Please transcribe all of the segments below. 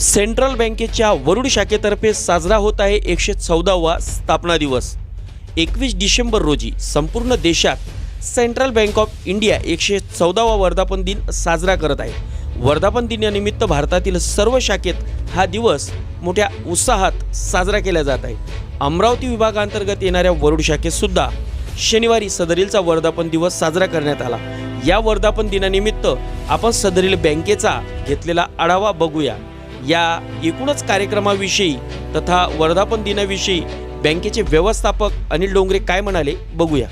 Central बँकेच्या वरुड शाखेतर्फे साजरा होत आहे एकशे चौदावा स्थापना दिवस. एकवीस डिसेंबर रोजी संपूर्ण देशात सेंट्रल बँक ऑफ इंडिया एकशे चौदावा वर्धापन दिन साजरा करत आहे. वर्धापन दिनानिमित्त भारतातील सर्व शाखेत हा दिवस मोठ्या उत्साहात साजरा केला जात आहे. अमरावती विभागांतर्गत येणाऱ्या वरुड शाखेतसुद्धा शनिवारी सदरीलचा वर्धापन दिवस साजरा करण्यात आला. या वर्धापन दिनानिमित्त आपण सदरील बँकेचा घेतलेला आढावा बघूया. या एकूणच कार्यक्रमाविषयी तथा वर्धापन दिनाविषयी बँकेचे व्यवस्थापक अनिल डोंगरे काय म्हणाले बघूया.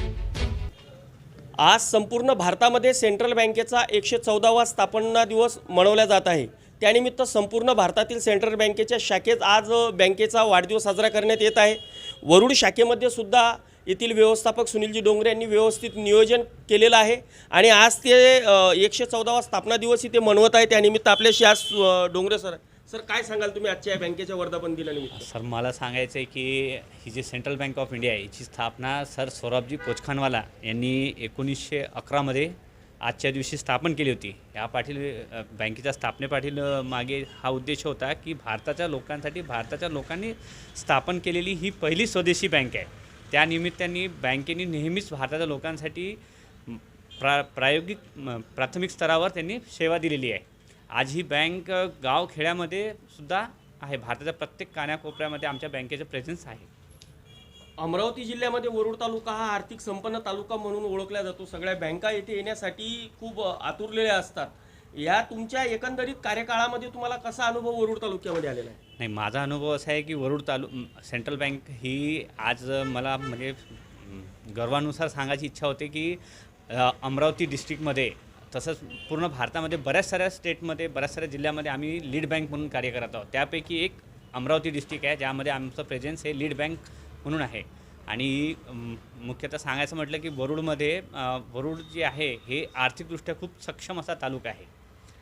आज संपूर्ण भारतामध्ये सेंट्रल बँकेचा एकशे चौदावा स्थापना दिवस मनवला जात आहे. त्यानिमित्त संपूर्ण भारतातील सेंट्रल बँकेच्या शाखेत आज बँकेचा वाढदिवस साजरा करण्यात येत आहे. वरुड शाखेमध्ये सुद्धा येथील व्यवस्थापक सुनीलजी डोंगरे यांनी व्यवस्थित नियोजन केलेलं आहे. आणि आज ते एकशे चौदावा स्थापना दिवस इथे मनवत आहे. त्यानिमित्त आपल्याशी आज डोंगरे सर सर काय सांगाल तुम्ही आजच्या या बँकेच्या वर्धापन दिनानिमित्त सर मला सांगायचं आहे की ही जी सेंट्रल बँक ऑफ इंडिया आहे हिची स्थापना सर सौरभजी पोचखानवाला यांनी एकोणीसशे अकरामध्ये आजच्या दिवशी स्थापन केली होती. या पाटील बँकेच्या स्थापनेपाठील मागे हा उद्देश होता की भारताच्या लोकांसाठी भारताच्या लोकांनी स्थापन केलेली ही पहिली स्वदेशी बँक आहे. त्यानिमित्ताने बँकेने नेहमीच भारताच्या लोकांसाठी प्रा प्रायोगिक म, प्राथमिक स्तरावर त्यांनी सेवा दिलेली आहे. आज ही बँक गाव खेड्यामध्ये सुद्धा आहे. भारताच्या प्रत्येक कानाकोपऱ्यामध्ये आमच्या बँकेचं प्रेझेन्स आहे. अमरावती जिल्ह्यामध्ये वरुड तालुका हा आर्थिक संपन्न तालुका म्हणून ओळखला जातो. सगळ्या बँका येथे येण्यासाठी खूप आतुरलेल्या असतात. या तुमच्या एकंदरीत कार्यकाळामध्ये तुम्हाला कसा अनुभव वरुड तालुक्यामध्ये आलेला आहे? नाही माझा अनुभव असा आहे की वरुड तालु सेंट्रल बँक ही आज मला म्हणजे गर्वानुसार सांगायची इच्छा होते की अमरावती डिस्ट्रिक्टमध्ये तसंच पूर्ण भारतामध्ये बऱ्याच साऱ्या स्टेटमध्ये बऱ्याच साऱ्या जिल्ह्यामध्ये आम्ही लीड बँक म्हणून कार्य करत आहोत. त्यापैकी एक अमरावती डिस्ट्रिक्ट आहे ज्यामध्ये आमचं प्रेझेन्स हे लीड बँक म्हणून आहे. आणि मुख्यतः सांगायचं म्हटलं की वरुडमध्ये वरुड जे आहे हे आर्थिकदृष्ट्या खूप सक्षम असा तालुका आहे.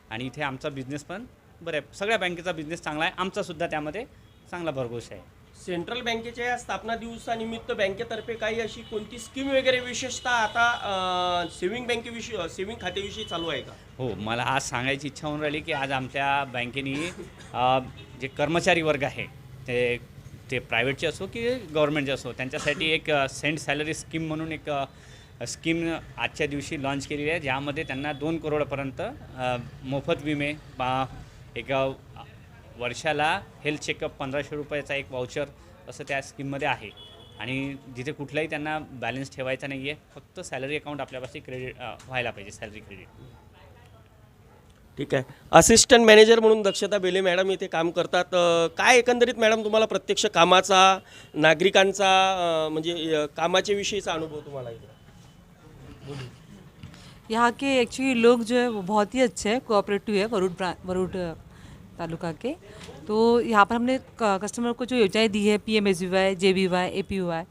आणि इथे आमचा बिझनेस पण बरं आहे सगळ्या बँकेचा बिझनेस चांगला आहे. आमचासुद्धा त्यामध्ये चांगला भरघोस आहे. सेंट्रल बँकेच्या या स्थापना दिवसानिमित्त बँकेतर्फे काही अशी कोणती स्कीम वगैरे विशेषतः आता सेव्हिंग बँकेविषयी सेव्हिंग खात्याविषयी चालू आहे का? हो मला आज सांगायची इच्छा होऊन राहिली की आज आमच्या बँकेने जे कर्मचारी वर्ग आहे ते ते प्रायव्हेटचे असो की गव्हर्मेंटचे असो त्यांच्यासाठी एक सेंट सॅलरी स्कीम म्हणून एक स्कीम आजच्या दिवशी लॉन्च केलेली आहे ज्यामध्ये त्यांना दोन करोडपर्यंत मोफत विमे बा एक वर्षाला हेल्थ चेकअप पंधराशे रुपयाचा एक वाउचर असं त्या स्कीममध्ये आहे. आणि जिथे कुठलाही त्यांना बॅलन्स ठेवायचा नाही आहे फक्त सॅलरी अकाउंट आपल्यापाशी क्रेडिट व्हायला पाहिजे सॅलरी क्रेडिट ठीक आहे. असिस्टंट मॅनेजर म्हणून दक्षता बेले मॅडम इथे काम करतात. काय एकंदरीत मॅडम तुम्हाला प्रत्यक्ष कामाचा नागरिकांचा म्हणजे कामाच्या विषयीचा अनुभव तुम्हाला इथे? यहाँ के एक्चुअली लोग जो है वो बहुत ही अच्छे हैं कोऑपरेटिव है वरुड अ, तालुका के। तो यहाँ पर हमने कस्टमर को जो योजनाएँ दी है P M S V Y J B Y A P Y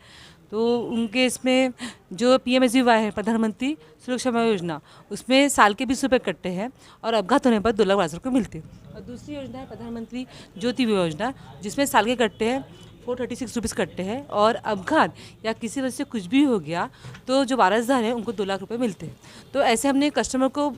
तो उनके इसमें जो P M S V Y है, प्रधानमंत्री सुरक्षा बीमा योजना, उसमें साल के बीस रुपये कटते हैं और अपघात होने पर दो लाख बाईस रुपये मिलते हैं। और दूसरी योजना है, प्रधानमंत्री ज्योति बीमा योजना, जिसमें साल के कटते हैं फोर थर्टी सिक्स रुपीज़ कटते हैं और अपघात या किसी वजह से कुछ भी हो गया तो जो वारसदार हैं, उनको दो लाख रुपये मिलते हैं। तो ऐसे हमने कस्टमर को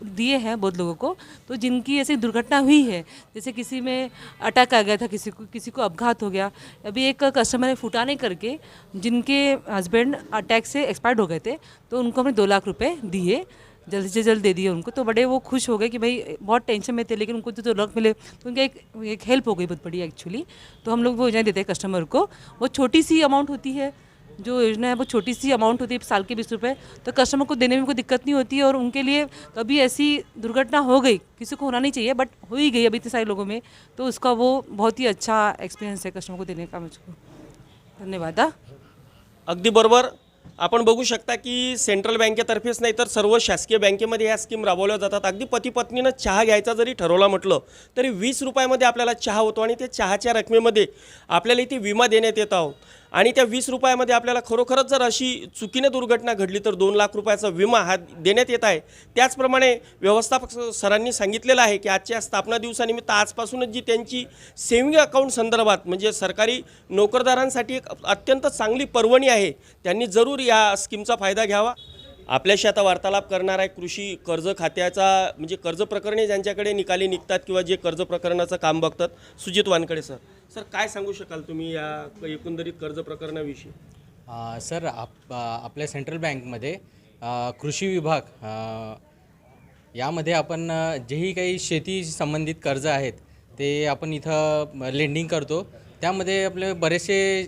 दिए हैं बहुत लोगों को तो जिनकी ऐसी दुर्घटना हुई है, जैसे किसी में अटैक आ गया था, किसी को किसी को अपघात हो गया, अभी एक कस्टमर है फुटाने करके जिनके हस्बैंड अटैक से एक्सपायर्ड हो गए थे तो उनको हमने दो लाख रुपए दिए, जल्द से जल्द दे दिए उनको तो बड़े वो खुश हो गए कि भाई, बहुत टेंशन में थे, लेकिन उनको जो दो लाख मिले तो उनका एक एक हेल्प हो गई बहुत बड़ी एक्चुअली तो हम लोग वो योजना देते हैं कस्टमर को, वो छोटी सी अमाउंट होती है जो योजना है वो छोटी सी अमाउंट होती है साल के बीस रुपये तो कस्टमर को देने में कोई दिक्कत नहीं होती है और उनके लिए कभी ऐसी दुर्घटना हो गई किसी को होना नहीं चाहिए बट हो ही गई अभी इतने सारे लोगों में तो उसका वो बहुत ही अच्छा एक्सपीरियंस है कस्टमर को देने का मुझको। धन्यवाद अगदी बरोबर। आपण बघू शकता की सेंट्रल बँकेतर्फेच नाही तर सर्व शासकीय बँकेमध्ये ह्या स्कीम राबवल्या जातात. अगदी पती पत्नीनं चहा घ्यायचा जरी ठरवला म्हटलं तरी वीस रुपयामध्ये आपल्याला चहा होतो आणि त्या चहाच्या रकमेमध्ये आपल्याला इथे विमा देण्यात येत आहोत आणि त्या वीस रुपयामध्ये आपल्याला खरोखरच जर अशी चुकीने दुर्घटना घडली तर दोन लाख रुपयाचा विमा हा देण्यात येत आहे. त्याचप्रमाणे व्यवस्थापक सरांनी सांगितलेलं आहे की आजच्या स्थापना दिवसानिमित्त आजपासूनच जी त्यांची सेव्हिंग अकाउंट संदर्भात म्हणजे सरकारी नोकरदारांसाठी एक अत्यंत चांगली पर्वणी आहे त्यांनी जरूर या स्कीमचा फायदा घ्यावा. आपल्याशी आता वार्तालाप करणार आहे कृषी कर्ज खात्याचा म्हणजे कर्ज प्रकरणे ज्यांच्याकडे निकाली निघतात किंवा जे कर्ज प्रकरणाचं काम बघतात सुजित वानकडे सर. सर काय सांगू शकाल तुम्ही या एकंदरीत कर्ज प्रकरणाविषयी? सर आप आपल्या सेंट्रल बँकमध्ये कृषी विभाग यामध्ये आपण जेही काही शेती संबंधित कर्ज आहेत ते आपण इथं लेंडिंग करतो. त्यामध्ये आपले बरेचसे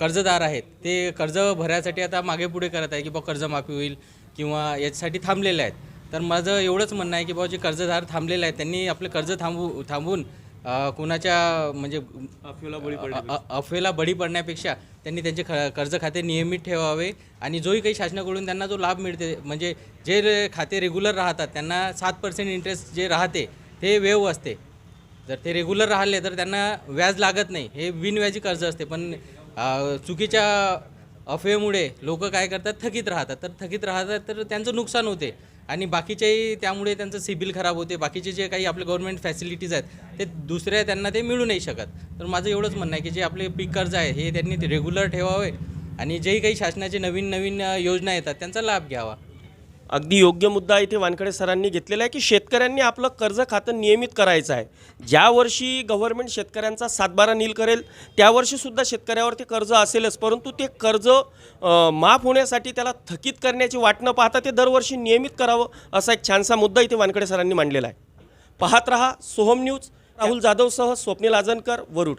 कर्जदार आहेत. ते कर्ज भरायसाठी आता मागे पुढे करत आहे की बा कर्जमाफी होईल किंवा याच्यासाठी थांबलेले आहेत. तर माझं एवढंच म्हणणं आहे की बाबा जे कर्जदार थांबलेले आहेत त्यांनी आपले कर्ज थांबू थांबून कोणाच्या म्हणजे अफवेला बळी अफवेला बळी पडण्यापेक्षा त्यांनी त्यांचे ख कर्ज खाते नियमित ठेवावे आणि जोही काही शासनाकडून त्यांना जो लाभ मिळते म्हणजे जे खाते रेग्युलर राहतात त्यांना सात पर्सेंट इंटरेस्ट जे राहते ते वेव असते. जर ते रेग्युलर राहिले तर त्यांना व्याज लागत नाही. हे बिनव्याजी कर्ज असते. पण चुकीच्या अफवेमुळे लोक काय करतात? थकीत राहतात. तर थकीत राहतात तर त्यांचं नुकसान होते. आणि बाकीचेही त्यामुळे त्यांचं सिबिल खराब होते. बाकीचे जे काही आपले गव्हर्नमेंट फॅसिलिटीज आहेत ते दुसऱ्या त्यांना ते मिळू नाही शकत. तर माझं एवढंच म्हणणं आहे की जे आपले पीक कर्ज आहे हे त्यांनी रेग्युलर ठेवावे आणि जेही काही शासनाचे नवीन नवीन योजना येतात त्यांचा लाभ घ्यावा. अगदी योग्य मुद्दा इथे वानखडे सरांनी घेतलेला आहे की शेतकऱ्यांनी आपलं कर्ज खातं नियमित करायचं आहे. ज्या वर्षी गव्हर्नमेंट शेतकऱ्यांचा सातबारा नील करेल त्या वर्षीसुद्धा शेतकऱ्यावर ते कर्ज असेलच. परंतु ते कर्ज माफ होण्यासाठी त्याला थकीत करण्याची वाट न पाहता ते दरवर्षी नियमित करावं असा एक छानसा मुद्दा इथे वानखडे सरांनी मांडलेला आहे. पाहत रहा सोहम न्यूज राहुल जाधवसह स्वप्नील आजनकर वरुड.